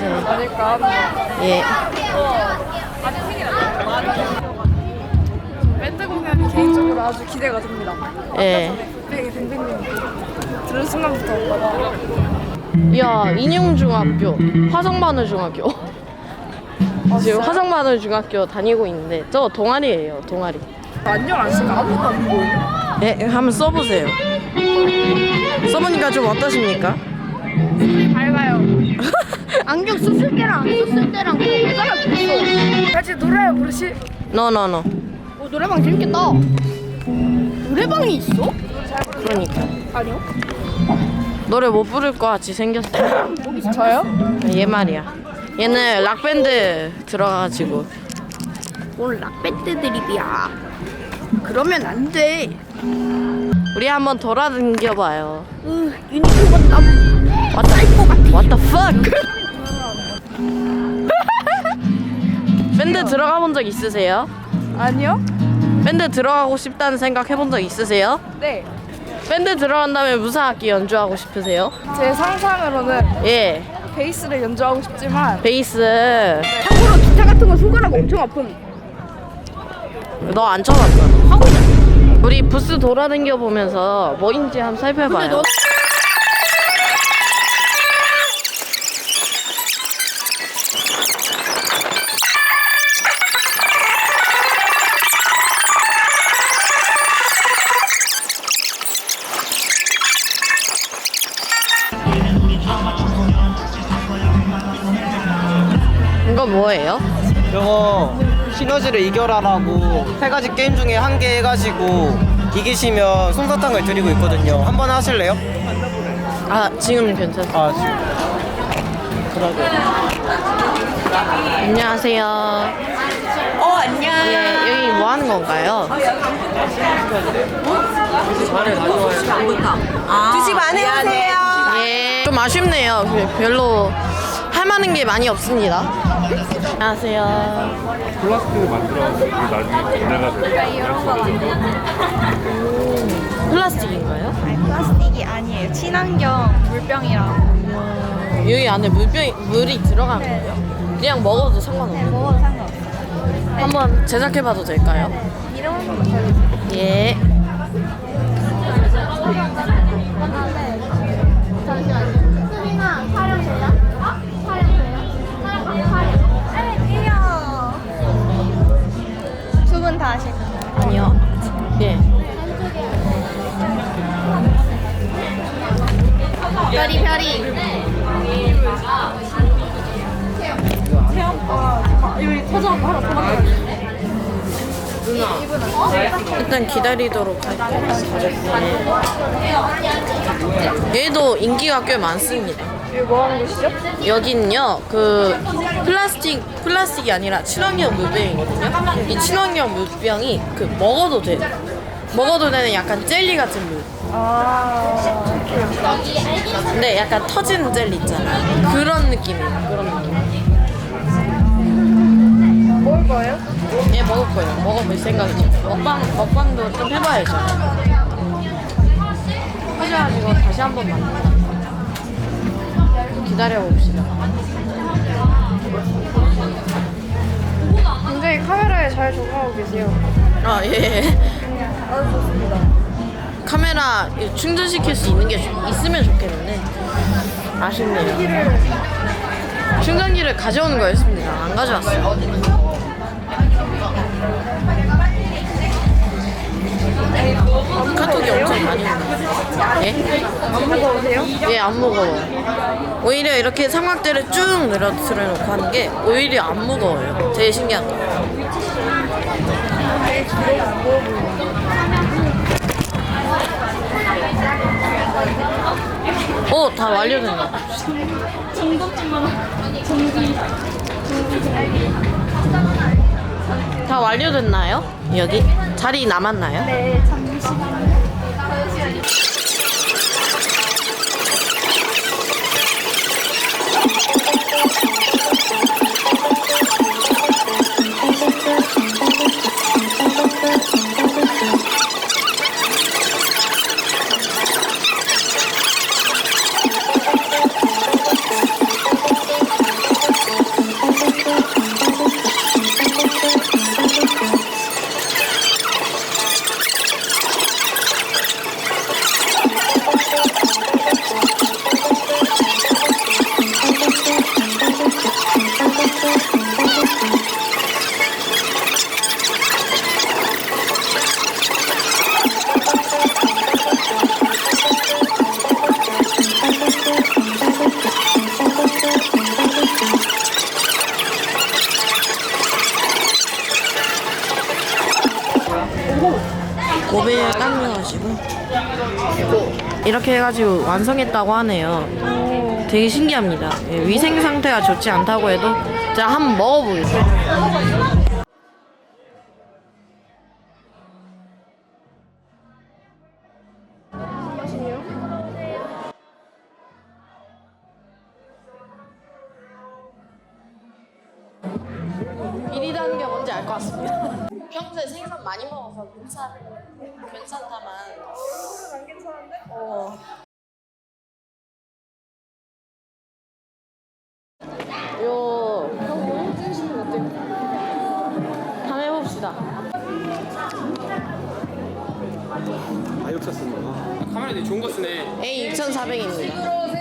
있어요. 아닐까 예. 밴드 공연이 개인적으로 아주 기대가 됩니다 예. 되게 뱅뱅님 들은 순간부터 야, 인용중학교, 화성마늘중학교. 지금 화성마늘중학교 다니고 있는데 저 동아리예요, 동아리. 안녕 안 쓰니까 아무것도 안 보이네 예, 한번 써보세요. 써보니까 좀 어떠십니까? 안경 썼을 때랑 안 썼을 때랑 그 따라 줬어. 같이 노래 부르시 너너너. 어, 노래방 재밌겠다. 노래방이 있어? 그러니까 아니요 노래 못 부를 것 같이 생겼어요. 저요? 얘 말이야. 얘는 락밴드 들어가가지고 뭘 락밴드 드립이야. 그러면 안 돼. 우리 한번 돌아다녀봐요. 으, 유니콘 같다. What the, what the fuck? 밴드 들어가 본 적 있으세요? 아니요? 밴드 들어가고 싶다는 생각 해본 적 있으세요? 네 밴드 들어간다면 무슨 악기 연주하고 싶으세요? 제 상상으로는 예, 베이스를 연주하고 싶지만 베이스. 참고로 기타 같은 거 손가락 엄청 아픔. 너안 쳐봤잖아. 하고 있잖아. 우리 부스 돌아다녀 보면서 뭐인지 한번 살펴봐요. 뭐예요? 이거 시너지를 이겨라라고 세 가지 게임 중에 한 개 해가지고 이기시면 솜사탕을 드리고 있거든요. 한번 하실래요? 아 지금 괜찮아요. 아 지금. 그러게. 안녕하세요. 어, 안녕. 예, 여기 뭐 하는 건가요? 드시 많이 하세요. 예, 좀 아쉽네요. 그 별로 할 만한 게 많이 없습니다. 안녕하세요. 플라스틱을 만들어서 나중에 분해가 되거든요. 플라스틱인가요? 플라스틱이 아니에요. 친환경 물병이랑 여기 안에 물병 물이 들어간 거예요? 그냥 먹어도 상관없는 먹어도 상관없어요. 한번 제작해봐도 될까요? 이름 한번 맞춰주세요. 예. 별이, 별이. 일단 기다리도록 할게요. 네. 얘도 인기가 꽤 많습니다. 여기는요, 그 플라스틱 플라스틱이 아니라 친환경 물병이거든요. 이 친환경 물병이 그 먹어도 돼. 먹어도 되는 약간 젤리 같은 물. 아 근데 약간 터지는 젤리 있잖아요. 그런 느낌이에요. 그런 느낌. 먹을 거예요? 예, 먹을 거예요. 먹어볼 생각이죠. 먹방 먹방도 좀 해봐야죠. 해줘가지고 다시 한 번 만나. 기다려 봅시다. 굉장히 카메라에 잘 적응하고 계세요 아 예. 좋습니다 카메라 충전시킬 수 있는 게 좋- 있으면 좋겠는데 아쉽네요. 충전기를 가져오는 거였습니다. 안 가져왔어요. 카톡이 엄청 많이 오네요. 예? 안 무거우세요? 예, 안 무거워요. 오히려 이렇게 삼각대를 쭉 늘어뜨려 놓고 하는 게 오히려 안 무거워요. 제일 신기한 거. 오, 다 완료된 거. 다 완료됐나요? 여기 자리 남았나요? 네, 잠시만요. 모빌 깜려가지고 이렇게 해가지고 완성했다고 하네요. 되게 신기합니다. 예, 위생 상태가 좋지 않다고 해도 제가 한번 먹어보겠습니다. 일이라는 게 뭔지 알 것 같습니다. 평소에 생선 많이 먹어서 괜찮, 괜찮다만. 안 괜찮은데? 어. 요, 거 어때요? 한번 해봅시다. 아, 욕 썼습니다. 카메라 되게 좋은 거 쓰네. A 2,400입니다.